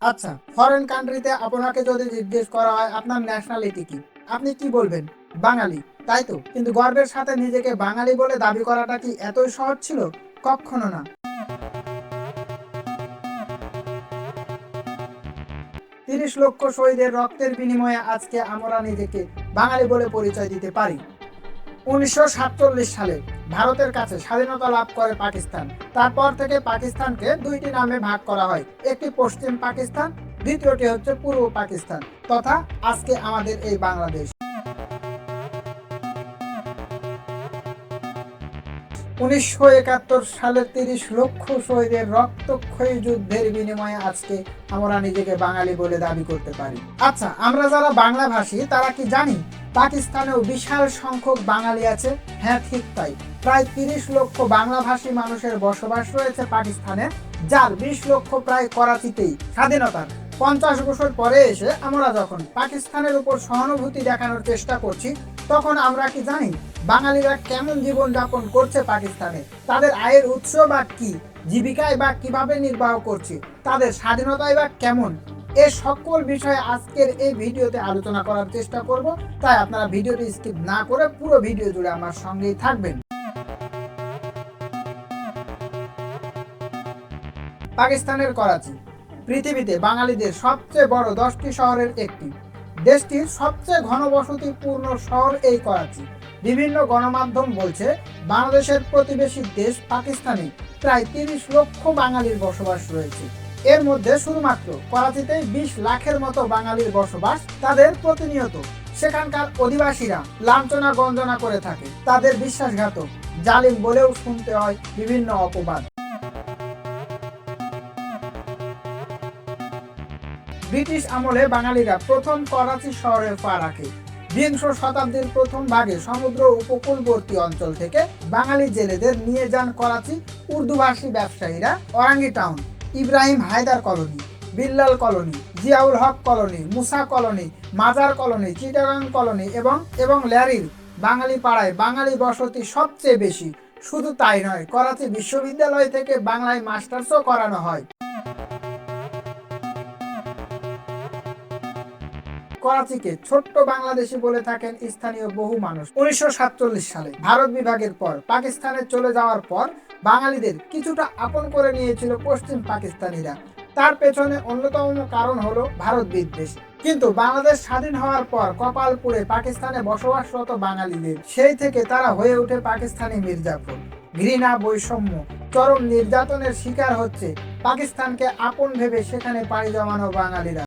আচ্ছা ফরেন কান্ট্রিতে আপনাকে যদি জিজ্ঞেস করা হয়, আপনার ন্যাশনালিটি কি? আপনি কি বলবেন? বাঙালি, তাই তো? কিন্তু গর্বের সাথে নিজেকে বাঙালি বলে দাবি করাটা কি এতই সহজ ছিল? কখনো না। তিরিশ লক্ষ শহীদের রক্তের বিনিময়ে আজকে আমরা নিজেকে বাঙালি বলে পরিচয় দিতে পারি। উনিশশো সাতচল্লিশ সালে ভারতের কাছে স্বাধীনতা লাভ করে পাকিস্তান। তারপর থেকে পাকিস্তানকে দুইটি নামে ভাগ করা হয়। একটি পশ্চিম পাকিস্তান, দ্বিতীয়টি হচ্ছে পূর্ব পাকিস্তান। তথা আজকে আমাদের এই বাংলাদেশ। উনিশশো একাত্তর সালের তিরিশ লক্ষ শহীদের রক্তক্ষয়ী যুদ্ধের বিনিময়ে আজকে আমরা নিজেকে বাঙালি বলে দাবি করতে পারি। আচ্ছা আমরা যারা বাংলা ভাষী তারা কি জানি পাকিস্তানেও বিশাল সংখ্যক বাঙালি আছে। হ্যাঁ ঠিক তাই। প্রায় তিরিশ লক্ষ বাংলাভাষী মানুষের বসবাস রয়েছে পাকিস্তানে, যার বিশ লক্ষ প্রায় করাচিতেই। স্বাধীনতার পঞ্চাশ বছর পরে এসে আমরা যখন পাকিস্তানের উপর সহানুভূতি দেখানোর চেষ্টা করছি, তখন আমরা কি জানি বাঙালিরা কেমন জীবন যাপন করছে পাকিস্তানে? তাদের আয়ের উৎস বা কি? জীবিকায় বা কীভাবে নির্বাহ করছে? তাদের স্বাধীনতায় বা কেমন? এ সকল বিষয়ে আজকের এই ভিডিওতে আলোচনা করার চেষ্টা করব। তাই আপনারা ভিডিওটি স্কিপ না করে পুরো ভিডিও জুড়ে আমার সঙ্গেই থাকবেন। পাকিস্তানের করাচি, পৃথিবীতে বাঙালিদের সবচেয়ে বড় দশটি শহরের একটি। দেশটির সবচেয়ে ঘনবসতিপূর্ণ শহর এই করাচি। বিভিন্ন গণমাধ্যম বলছে, বাংলাদেশের প্রতিবেশী দেশ পাকিস্তানে প্রায় তিরিশ লক্ষ বাঙালির বসবাস রয়েছে। এর মধ্যে শুধুমাত্র করাচিতে বিশ লাখের মতো বাঙালির বসবাস তাদের প্রতিনিয়ত। সেখানকার অধিবাসীরা লাঞ্ছনা গঞ্জনা করে থাকে। তাদের বিশ্বাসঘাতক। জালিম বলেও শুনতে হয় বিভিন্ন অপবাদ। ব্রিটিশ আমলে বাঙালিরা প্রথম করাচি শহরে পা রাখে। বিংশ শতাব্দীর প্রথম ভাগে সমুদ্র উপকূলবর্তী অঞ্চল থেকে বাঙালি জেলেদের নিয়ে যান করাচি উর্দুভাষী ব্যবসায়ীরা Orangi town. Ibrahim Haidar colony, Bilal colony, Ziaul Haq colony, Musa colony, Mazar colony, Chittagong colony এবং এবং ল্যারির বাঙালি পাড়ায় বাঙালি বসতি সবচেয়ে বেশি। শুধু তাই নয়, করাচি বিশ্ববিদ্যালয় থেকে বাংলায় মাস্টার্সও করানো হয়। করাচিকে ছোট্ট বাংলাদেশি বলে থাকেন স্থানীয় বহু মানুষ। উনিশশো সালে ভারত বিভাগের পর পাকিস্তানে চলে যাওয়ার পর বাঙালিদের কিছুটা আপন করে নিয়েছিল পশ্চিম পাকিস্তানিরা। তার পেছনে অন্যতম কারণ হলো ভারত বিদ্বেষ। কিন্তু বাংলাদেশ স্বাধীন হওয়ার পর কপালপুরে পাকিস্তানে বসবাসরত বাঙালিদের, সেই থেকে তারা হয়ে ওঠে পাকিস্তানি মির্জাপুর। ঘৃণা, বৈষম্য, চরম নির্যাতনের শিকার হচ্ছে পাকিস্তানকে আপন ভেবে সেখানে পাড়ি জমানো বাঙালিরা।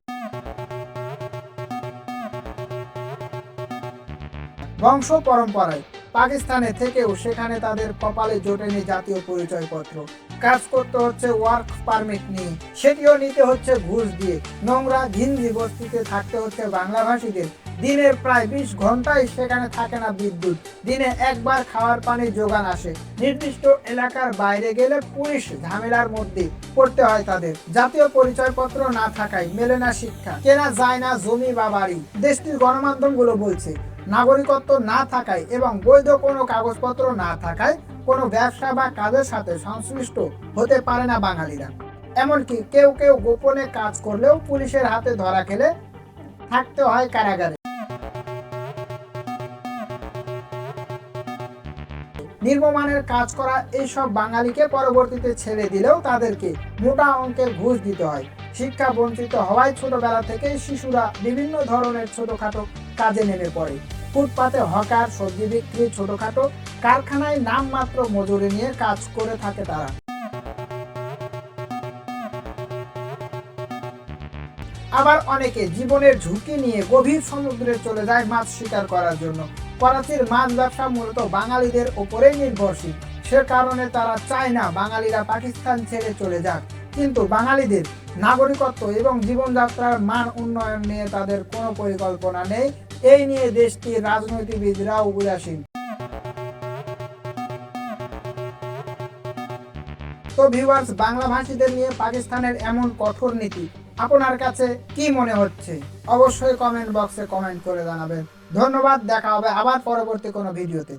বংশ পরম্পরায় পাকিস্তানে থেকেও সেখানে তাদের কপালে জোটেনি জাতীয় পরিচয়পত্র। কাজ করতে হচ্ছে ওয়ার্ক পারমিট নিয়ে। সেটিও নিতে হচ্ছে ঘুষ দিয়ে। নোংরা ঘিঞ্জি বস্তিতে থাকতে হচ্ছে বাংলাভাষীদের। দিনের প্রায় বিশ ঘন্টায় সেখানে থাকে না বিদ্যুৎ। দিনে একবার খাওয়ার পানির যোগান আসে। নির্দিষ্ট এলাকার বাইরে গেলে পুলিশ ঝামেলার মধ্যে পড়তে হয় তাদের। জাতীয় পরিচয়পত্র না থাকায় মেলে না শিক্ষা। কেনা যায় না জমি বা বাড়ি। দেশটির গণমাধ্যমগুলো বলছে নাগরিকত্ব না থাকায় এবং বৈধ কোনো কাগজপত্র না থাকায় কোনো ব্যবসা বা কাজের সাথে সংশ্লিষ্ট হতে পারে না বাঙালিরা। এমনকি কেউ কেউ গোপনে কাজ করলেও পুলিশের হাতে ধরা খেলে থাকতে হয় কারাগারে। নির্মমানের কাজ করা এইসব বাঙালিকে পরবর্তীতে ছেড়ে দিলেও তাদেরকে মোটা অঙ্কের ঘুষ দিতে হয়। শিক্ষা বঞ্চিত হওয়ায় ছোটবেলা থেকেই শিশুরা বিভিন্ন ধরনের ছোটখাটো কাজে নেমে পড়ে। ফুটপাতে হকার, সবজি বিক্রি, ছোটখাটো কারখানায় নামমাত্র মজুরি নিয়ে কাজ করে থাকে তারা। আবার অনেকে জীবনের ঝুঁকি নিয়ে গভীর সমুদ্রে চলে যায় মাছ শিকার করার জন্য। করাচির মাছ ব্যবসা মূলত বাঙালিদের ওপরেই নির্ভরশীল। সে কারণে তারা চায় না বাঙালিরা পাকিস্তান ছেড়ে চলে যাক। কিন্তু বাঙালিদের নাগরিকত্ব এবং জীবনযাত্রার মান উন্নয়ন নিয়ে তাদের কোনো পরিকল্পনা নেই। এই নিয়ে দেশটির রাজনীতিবিদরাও উদাসীন। তো ভিউয়ার্স বাংলা ভাষীদের নিয়ে পাকিস্তানের এমন কঠোর নীতি, আপনার কাছে কি মনে হচ্ছে? অবশ্যই কমেন্ট বক্সে কমেন্ট করে জানাবেন। ধন্যবাদ, দেখা হবে আবার পরবর্তী কোনো ভিডিওতে।